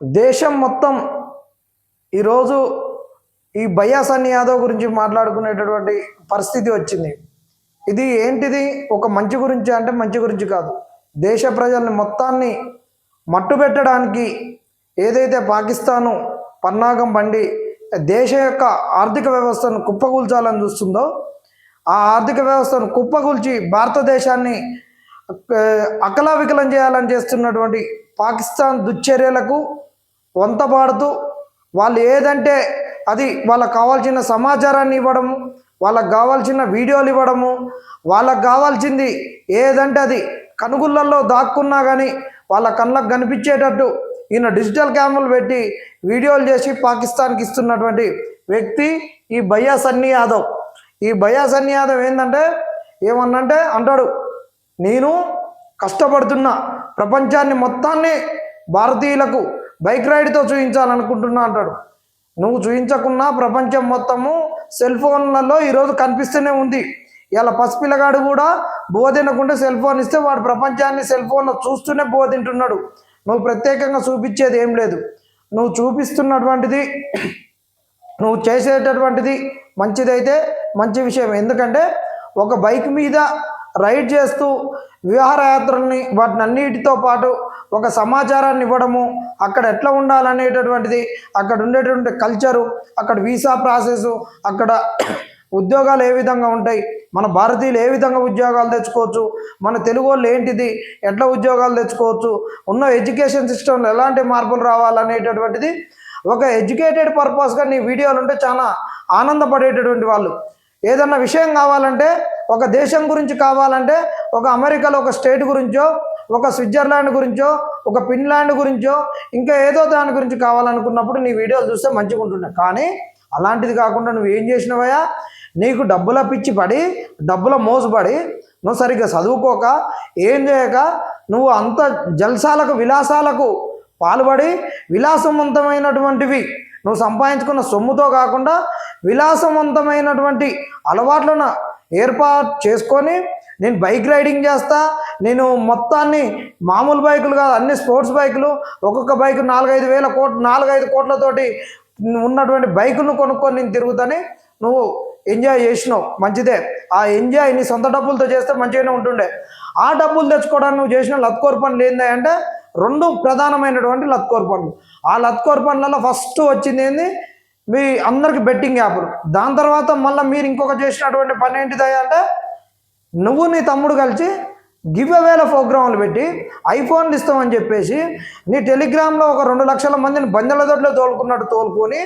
దేశం మొత్తం ఈరోజు ఈ బయ్యాసన్ని యాదవ్ గురించి మాట్లాడుకునేటటువంటి పరిస్థితి వచ్చింది. ఇది ఏంటిది? ఒక మంచి గురించి అంటే మంచి గురించి కాదు. దేశ ప్రజల్ని మొత్తాన్ని మట్టుబెట్టడానికి ఏదైతే పాకిస్తాను పన్నాగం బండి దేశ యొక్క ఆర్థిక వ్యవస్థను కుప్పకూల్చాలని చూస్తుందో ఆ ఆర్థిక వ్యవస్థను కుప్పకూల్చి భారతదేశాన్ని అకలా అకలావికలం చేయాలని చేస్తున్నటువంటి పాకిస్తాన్ దుశ్చర్యలకు వంత పాడుతూ వాళ్ళు ఏదంటే అది వాళ్ళకు కావాల్సిన సమాచారాన్ని ఇవ్వడము వాళ్ళకు కావాల్సిన వీడియోలు ఇవ్వడము వాళ్ళకు కావాల్సింది ఏదంటే అది కనుగుళ్ళల్లో దాక్కున్నా కానీ వాళ్ళ కళ్ళకు కనిపించేటట్టు ఈయన డిజిటల్ కెమెరాలు పెట్టి వీడియోలు చేసి పాకిస్తాన్కి ఇస్తున్నటువంటి వ్యక్తి ఈ భయ్యా సన్నీ యాదవ్. ఈ భయ్యా సన్నీ యాదవ్ ఏంటంటే ఏమన్నంటే అంటాడు నేను కష్టపడుతున్నా ప్రపంచాన్ని మొత్తాన్ని భారతీయులకు బైక్ రైడ్తో చూపించాలనుకుంటున్నా అంటాడు. నువ్వు చూపించకున్నా ప్రపంచం మొత్తము సెల్ ఫోన్లలో ఈరోజు కనిపిస్తూనే ఉంది. ఇలా పసిపిల్లగాడు కూడా బోధినకుండా తినకుండా సెల్ ఫోన్ ఇస్తే వాడు ప్రపంచాన్ని సెల్ ఫోన్లో చూస్తూనే బోధింటున్నాడు. నువ్వు ప్రత్యేకంగా చూపించేది ఏం లేదు. నువ్వు చూపిస్తున్నటువంటిది నువ్వు చేసేటటువంటిది మంచిదైతే మంచి విషయం. ఎందుకంటే ఒక బైక్ మీద రైడ్ చేస్తూ విహారయాత్రల్ని వాటిని అన్నిటితో పాటు ఒక సమాచారాన్ని ఇవ్వడము అక్కడ ఎట్లా ఉండాలనేటటువంటిది అక్కడ ఉండేటువంటి కల్చరు అక్కడ వీసా ప్రాసెస్ అక్కడ ఉద్యోగాలు ఏ విధంగా ఉంటాయి మన భారతీయులు ఏ విధంగా ఉద్యోగాలు తెచ్చుకోవచ్చు మన తెలుగు వాళ్ళు ఏంటిది ఎట్లా ఉద్యోగాలు తెచ్చుకోవచ్చు ఉన్న ఎడ్యుకేషన్ సిస్టంలో ఎలాంటి మార్పులు రావాలనేటటువంటిది ఒక ఎడ్యుకేటెడ్ పర్పస్గా నీ వీడియోలు ఉంటే చాలా ఆనందపడేటటువంటి వాళ్ళు. ఏదన్నా విషయం కావాలంటే ఒక దేశం గురించి కావాలంటే ఒక అమెరికాలో ఒక స్టేట్ గురించో ఒక స్విట్జర్లాండ్ గురించో ఒక ఫిన్లాండ్ గురించో ఇంకా ఏదో దాని గురించి కావాలనుకున్నప్పుడు నీ వీడియోలు చూస్తే మంచిగా ఉంటుండే. కానీ అలాంటిది కాకుండా నువ్వు ఏం చేసినవయ్యా? నీకు డబ్బుల పిచ్చి పడి డబ్బుల మోసపడి నువ్వు సరిగ్గా చదువుకోక ఏం చేయక నువ్వు అంత జల్సాలకు విలాసాలకు పాల్పడి విలాసవంతమైనటువంటివి నువ్వు సంపాదించుకున్న సొమ్ముతో కాకుండా విలాసవంతమైనటువంటి అలవాట్లను ఏర్పాటు చేసుకొని నేను బైక్ రైడింగ్ చేస్తా నేను మొత్తాన్ని మామూలు బైకులు కాదు అన్ని స్పోర్ట్స్ బైకులు ఒక్కొక్క బైక్ నాలుగైదు వేల కోట్ నాలుగైదు కోట్లతోటి ఉన్నటువంటి బైకును కొనుక్కొని నేను తిరుగుతానే నువ్వు ఎంజాయ్ చేసినావు మంచిదే. ఆ ఎంజాయ్ నీ సొంత డబ్బులతో చేస్తే మంచిగానే ఉంటుండే. ఆ డబ్బులు తెచ్చుకోవడానికి నువ్వు చేసిన లత్కోర్ పనులు ఏంది అంటే రెండు ప్రధానమైనటువంటి లత్కోర్ పనులు. ఆ లత్కోర్ పనులలో ఫస్ట్ వచ్చింది ఏంది? మీ అందరికి బెట్టింగ్ యాప్లు దాని తర్వాత మళ్ళీ మీరు ఇంకొక చేసినటువంటి పని ఏంటిది అంటే నువ్వు నీ తమ్ముడు కలిసి గివ్ అవేల ప్రోగ్రాంలు పెట్టి ఐఫోన్లు ఇస్తామని చెప్పేసి నీ టెలిగ్రామ్లో ఒక రెండు లక్షల మందిని బందెల దొడ్లో తోలుకున్నట్టు తోలుకొని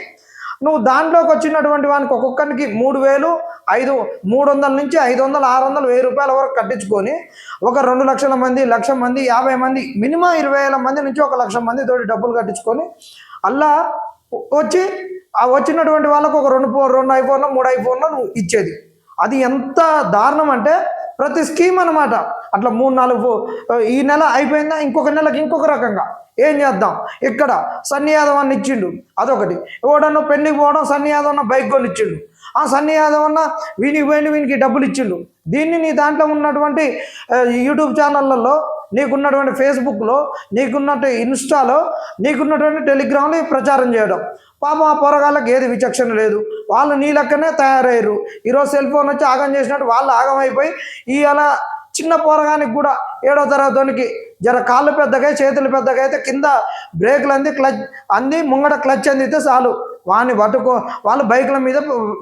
నువ్వు దాంట్లోకి వచ్చినటువంటి వానికి ఒక్కొక్కరికి మూడు వేలు ఐదు మూడు వందల నుంచి ఐదు వందలు ఆరు వందలు వెయ్యి రూపాయల వరకు కట్టించుకొని ఒక రెండు లక్షల మంది లక్ష మంది యాభై మంది మినిమం ఇరవై వేల మంది నుంచి ఒక లక్ష మంది తోటి డబ్బులు కట్టించుకొని అలా వచ్చి ఆ వచ్చినటువంటి వాళ్ళకు ఒక రెండు ఫోన్ రెండు ఐఫోన్లో మూడు ఐఫోన్లో నువ్వు ఇచ్చేది. అది ఎంత దారుణం అంటే ప్రతి స్కీమ్ అనమాట అట్లా మూడు నాలుగు ఈ నెల అయిపోయిందా? ఇంకొక నెలకి ఇంకొక రకంగా. ఏం చేద్దాం? ఇక్కడ సన్నీ యాదవ్ అన్న ఇచ్చిండు. అదొకటి. ఎవడన్నా పెళ్ళికి పోవడం సన్నీ యాదవ్ అన్న బైక్ కొని ఇచ్చిండు ఆ సన్నీ యాదవ్ అన్న వీనికి పోయిన వీనికి డబ్బులు ఇచ్చిండు. దీన్ని నీ దాంట్లో ఉన్నటువంటి యూట్యూబ్ ఛానళ్ళల్లో నీకున్నటువంటి ఫేస్బుక్లో నీకున్నట్టు ఇన్స్టాలో నీకున్నటువంటి టెలిగ్రామ్లో ప్రచారం చేయడం. పాపం ఆ పొరగాళ్ళకి ఏది విచక్షణ లేదు. వాళ్ళు నీ లెక్కనే తయారయ్యారు. ఈరోజు సెల్ ఫోన్ వచ్చి ఆగం చేసినట్టు వాళ్ళు ఆగమైపోయి ఈ అలా చిన్న పోరగానికి కూడా ఏడో తరగతికి జర కాళ్ళు పెద్దగా చేతులు పెద్దగా అయితే కింద బ్రేకులు అంది క్లచ్ అంది ముంగట క్లచ్ అందితే చాలు. వాడిని పట్టుకో వాళ్ళు బైకుల మీద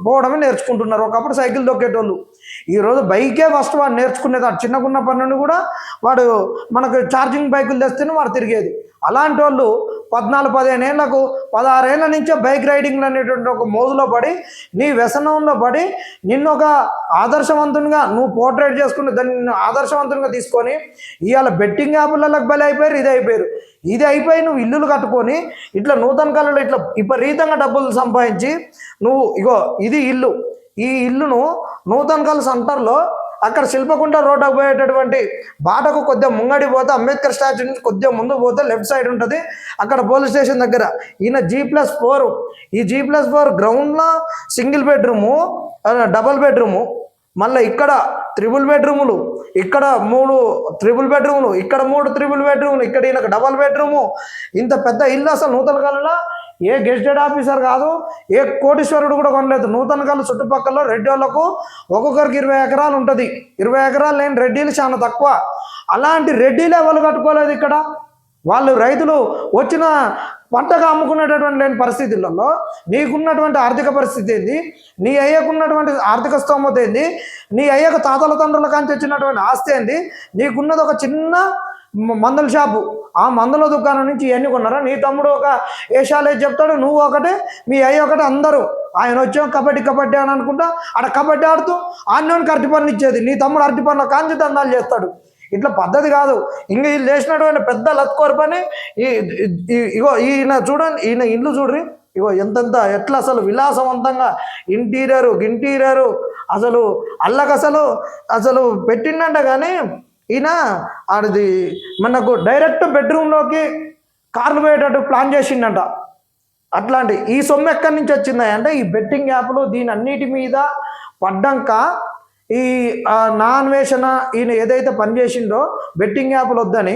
పోవడమే నేర్చుకుంటున్నారు. ఒకప్పుడు సైకిల్ దొక్కేటోళ్ళు ఈరోజు బైకే ఫస్ట్ వాడు నేర్చుకునేది. ఆ చిన్నకున్న పని నుండి కూడా వాడు మనకు ఛార్జింగ్ బైకులు తెస్తేనే వాడు తిరిగేది. అలాంటి వాళ్ళు పద్నాలుగు పదిహేను ఏళ్ళకు పదహారేళ్ళ నుంచే బైక్ రైడింగ్ అనేటువంటి ఒక మోజులో పడి నీ వ్యసనంలో పడి నిన్ను ఒక ఆదర్శవంతునిగా నువ్వు పోర్ట్రేట్ చేసుకుని దాన్ని నిన్ను ఆదర్శవంతునిగా తీసుకొని ఇవాళ బెట్టింగ్ యాప్లకు బలి అయిపోయారు ఇది అయిపోయారు. ఇది అయిపోయి నువ్వు ఇల్లులు కట్టుకొని ఇట్లా నూతన కళలు ఇట్లా విపరీతంగా డబ్బులు సంపాదించి నువ్వు ఇగో ఇది ఇల్లు. ఈ ఇల్లును నూతన కల్ సెంటర్లో అక్కడ శిల్పకుంట రోడ్డు పోయేటటువంటి బాటకు కొద్దిగా ముంగడి పోతే అంబేద్కర్ స్టాచ్యూ నుంచి కొద్దిగా ముందు పోతే లెఫ్ట్ సైడ్ ఉంటుంది. అక్కడ పోలీస్ స్టేషన్ దగ్గర. ఈయన జీ ప్లస్ ఫోర్. ఈ జీ ప్లస్ ఫోర్ గ్రౌండ్లో సింగిల్ బెడ్రూము డబల్ బెడ్రూము. మళ్ళీ ఇక్కడ త్రిబుల్ బెడ్రూములు ఇక్కడ మూడు త్రిబుల్ బెడ్రూమ్లు ఇక్కడ మూడు త్రిబుల్ బెడ్రూములు ఇక్కడ ఈయనకు డబల్ బెడ్రూము. ఇంత పెద్ద ఇల్లు అసలు నూతన కాలంలో ఏ గెస్టెడ్ ఆఫీసర్ కాదు ఏ కోటీశ్వరుడు కూడా కొనలేదు. నూతన కళ చుట్టుపక్కల రెడ్డి వాళ్ళకు ఒక్కొక్కరికి ఇరవై ఎకరాలు ఉంటుంది. ఇరవై ఎకరాలు లేని రెడ్డీలు చాలా తక్కువ. అలాంటి రెడ్డిలు ఎవరు కట్టుకోలేదు ఇక్కడ. వాళ్ళు రైతులు వచ్చిన పంటగా అమ్ముకునేటటువంటి లేని పరిస్థితులలో నీకున్నటువంటి ఆర్థిక పరిస్థితి ఏంది? నీ అయ్యకున్నటువంటి ఆర్థిక స్తోమత ఏంది? నీ అయ్యకు తాతల తండ్రుల కాంచి వచ్చినటువంటి ఆస్తి ఏంది? నీకున్నది ఒక చిన్న మందుల షాపు. ఆ మందుల దుకాణం నుంచి ఇవన్నీ కొన్నారా? నీ తమ్ముడు ఒక ఏషాలే చెప్తాడు నువ్వు ఒకటే మీ అయ్య ఒకటే అందరూ. ఆయన వచ్చాం కబడ్డీ కబడ్డీ అని అనుకుంటా ఆడ కబడ్డీ ఆడుతూ ఆన్లోనికి అరటి పనులు ఇచ్చేది. నీ తమ్ముడు అరటి పనులు కాంచి దండాలు చేస్తాడు. ఇట్లా పద్ధతి కాదు. ఇంక వీళ్ళు చేసినటువంటి పెద్ద లత్కోర పని ఈ ఇగో ఈయన చూడండి ఈయన ఇల్లు చూడ్రి. ఇగో ఎంతెంత ఎట్లా అసలు విలాసవంతంగా ఇంటీరియరు గింటీరియరు. అసలు అల్లకసలు అసలు పెట్టిండంట కానీ ఈయన ఆడిది మనకు డైరెక్ట్ బెడ్రూమ్లోకి కార్లు పోయేటట్టు ప్లాన్ చేసిండంట. అట్లాంటి ఈ సొమ్ము ఎక్కడి నుంచి వచ్చిందా అంటే ఈ బెట్టింగ్ యాప్లు దీని అన్నిటి మీద పడ్డాక ఈ ఆ, నా అన్వేషణ ఈయన ఏదైతే పనిచేసిండో బెట్టింగ్ యాప్లు వద్దని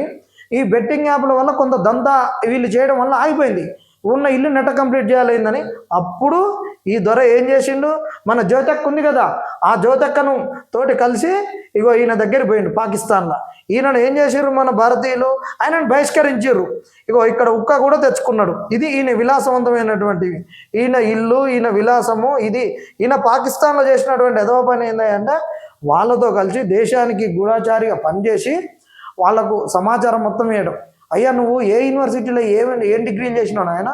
ఈ బెట్టింగ్ యాప్ల వల్ల కొంత దందా వీళ్ళు చేయడం వల్ల ఆగిపోయింది. ఉన్న ఇల్లు నెట కంప్లీట్ చేయాలైందని అప్పుడు ఈ దొర ఏం చేసిండు? మన జ్యోతక్క ఉంది కదా. ఆ జ్యోతక్కను తోటి కలిసి ఇగో ఈయన దగ్గర పోయిండు పాకిస్తాన్లో. ఈయనను ఏం చేసిర్రు మన భారతీయులు? ఆయనను బహిష్కరించారు ఇగో ఇక్కడ ఉక్క కూడా తెచ్చుకున్నాడు. ఇది ఈయన విలాసవంతమైనటువంటివి ఈయన ఇల్లు ఈయన విలాసము ఇది ఈయన పాకిస్తాన్లో చేసినటువంటి ఎదవ పని ఏంటంటే వాళ్ళతో కలిసి దేశానికి గూఢాచారిగా పనిచేసి వాళ్ళకు సమాచారం మొత్తం వేయడం అయ్యా నువ్వు ఏ యూనివర్సిటీలో ఏ ఏం డిగ్రీలు చేసినావు ఆయన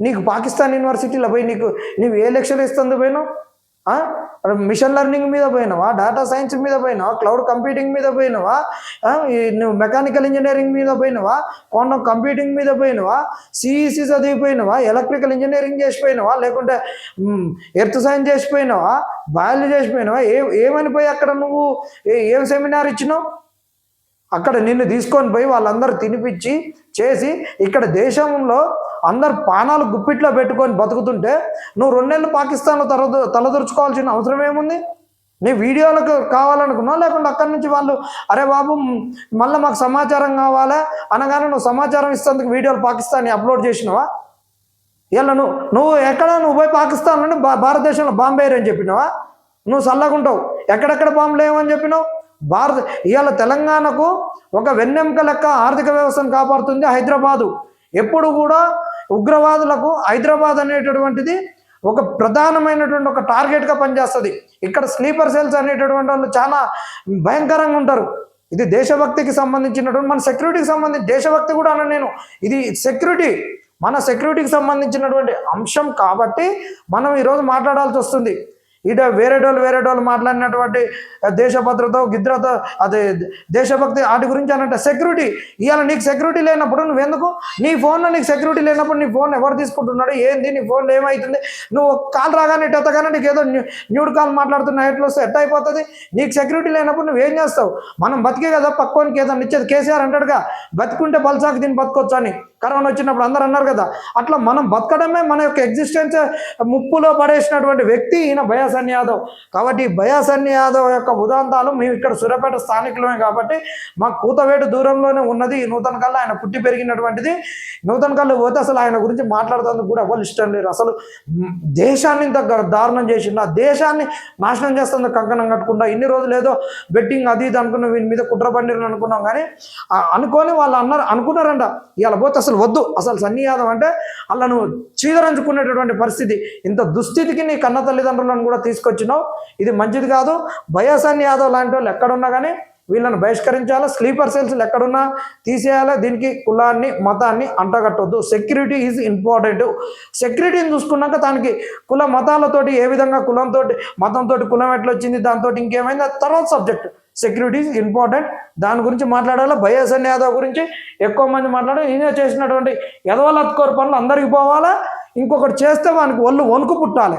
నీకు పాకిస్తాన్ యూనివర్సిటీలో పోయి నీకు నువ్వు ఏ లెక్చర్ ఇస్తుంది పోయినావు? మిషన్ లెర్నింగ్ మీద పోయినావా? డేటా సైన్స్ మీద పోయినావా? క్లౌడ్ కంప్యూటింగ్ మీద పోయినావా? నువ్వు మెకానికల్ ఇంజనీరింగ్ మీద పోయినావా? క్వాంటమ్ కంప్యూటింగ్ మీద పోయినావా? సిఈసి చదివిపోయినావా? ఎలక్ట్రికల్ ఇంజనీరింగ్ చేసిపోయినావా? లేకుంటే ఎర్త్ సైన్స్ చేసిపోయినావా? బయాలజీ చేసిపోయినావా? ఏ ఏమని పోయి అక్కడ నువ్వు ఏ- ఏం సెమినార్ ఇచ్చినావు? అక్కడ నిన్ను తీసుకొని పోయి వాళ్ళందరూ తినిపించి చేసి ఇక్కడ దేశంలో అందరు పానాలు గుప్పిట్లో పెట్టుకొని బతుకుతుంటే నువ్వు రెండేళ్ళు పాకిస్తాన్లో తల తలదొరుచుకోవాల్సిన అవసరం ఏముంది? నీ వీడియోలకు కావాలనుకున్నావు? లేకుంటే అక్కడి నుంచి వాళ్ళు అరే బాబు మళ్ళీ మాకు సమాచారం కావాలా? అనగానే నువ్వు సమాచారం ఇస్తేందుకు వీడియోలు పాకిస్తాన్ అప్లోడ్ చేసినావా? ఇలా నువ్వు నువ్వు ఎక్కడ నువ్వు పోయి పాకిస్తాన్లోనే భా భారతదేశంలో బాంబు వేయరని చెప్పినావా? నువ్వు చల్లగుంటావు ఎక్కడెక్కడ బాంబులు ఏమని చెప్పినావు? భారత ఇవాళ తెలంగాణకు ఒక వెన్నెముక లెక్క ఆర్థిక వ్యవస్థను కాపాడుతుంది హైదరాబాదు. ఎప్పుడు కూడా ఉగ్రవాదులకు హైదరాబాద్ అనేటటువంటిది ఒక ప్రధానమైనటువంటి ఒక టార్గెట్గా పనిచేస్తుంది. ఇక్కడ స్లీపర్ సెల్స్ అనేటటువంటి వాళ్ళు చాలా భయంకరంగా ఉంటారు. ఇది దేశభక్తికి సంబంధించినటువంటి మన సెక్యూరిటీకి సంబంధించి దేశభక్తి కూడా అన్న నేను. ఇది సెక్యూరిటీ మన సెక్యూరిటీకి సంబంధించినటువంటి అంశం కాబట్టి మనం ఈరోజు మాట్లాడాల్సి వస్తుంది. ఇట వేరేటోళ్ళు వేరేటోళ్ళు మాట్లాడినటువంటి దేశభద్రతో గిద్రతో గిద్రత అదే దేశభక్తి వాటి గురించి అన్నట్టు సెక్యూరిటీ ఇవాళ నీకు సెక్యూరిటీ లేనప్పుడు నువ్వెందుకు? నీ ఫోన్లో నీకు సెక్యూరిటీ లేనప్పుడు నీ ఫోన్ ఎవరు తీసుకుంటున్నాడు? ఏంది? నీ ఫోన్లో ఏమవుతుంది నువ్వు కాల్ రాగానే ఇటు ఎత్తగానే నీకు ఏదో న్యూ- న్యూడ్ కాల్ మాట్లాడుతున్న ఎట్లా వస్తే ఎట్ట అయిపోతుంది? నీకు సెక్యూరిటీ లేనప్పుడు నువ్వేం చేస్తావు? మనం బతికే కదా పక్కోనికి ఏదో ఇచ్చేది. కేసీఆర్ అంటాడుగా బతుకుంటే బల్సాకు దీన్ని బతకొచ్చు అని. కరోనా వచ్చినప్పుడు అందరూ అన్నారు కదా అట్లా మనం బతకడమే మన యొక్క ఎగ్జిస్టెన్స్ ముప్పులో పడేసినటువంటి వ్యక్తి ఈయన బయాసన్ యాదవ్. కాబట్టి ఈ బయాసన్ యాదవ్ యొక్క ఉదాంతాలు మేము ఇక్కడ సూర్యాపేట స్థానికులమే కాబట్టి మా కూతవేటు దూరంలోనే ఉన్నది. ఈ నూతన కళ్ళు ఆయన పుట్టి పెరిగినటువంటిది. నూతన కళ్ళు పోతే అసలు ఆయన గురించి మాట్లాడుతుంది కూడా ఎవరు ఇష్టం లేరు. అసలు దేశాన్ని ఇంత దారుణం చేసిండు. ఆ దేశాన్ని నాశనం చేస్తుంది కంకణం కట్టుకుంటా ఇన్ని రోజులు ఏదో బెట్టింగ్ అది ఇది అనుకున్నాం వీని మీద కుట్ర పండిరని అనుకున్నాం. కానీ అనుకొని వాళ్ళు అన్నారు అనుకున్నారంట. ఇవాళ పోతే అసలు వద్దు. అసలు సన్నియాదం అంటే అలా నువ్వు చీదరంచుకునేటటువంటి పరిస్థితి. ఇంత దుస్థితికి నీ కన్న తల్లిదండ్రులను కూడా తీసుకొచ్చినావు. ఇది మంచిది కాదు. బయాసన్ని యాదవ్ లాంటి వాళ్ళు ఎక్కడున్నా కానీ వీళ్ళని బహిష్కరించాలా? స్లీపర్ సెల్స్లు ఎక్కడున్నా తీసేయాలా? దీనికి కులాన్ని మతాన్ని అంటగట్టొద్దు. Security is important. సెక్యూరిటీని చూసుకున్నాక దానికి కుల మతాలతోటి ఏ విధంగా కులంతో మతంతో కులం ఎట్లా వచ్చింది దాంతో ఇంకేమైంది తర్వాత సబ్జెక్ట్. Security is important. దాని గురించి మాట్లాడాలి? బయాసన్ యాదవ్ గురించి ఎక్కువ మంది మాట్లాడాలి? ఈయన చేసినటువంటి ఎదవలత్కోరు పనులు అందరికీ పోవాలా? ఇంకొకటి చేస్తే మనకి ఒళ్ళు వణుకు పుట్టాలి.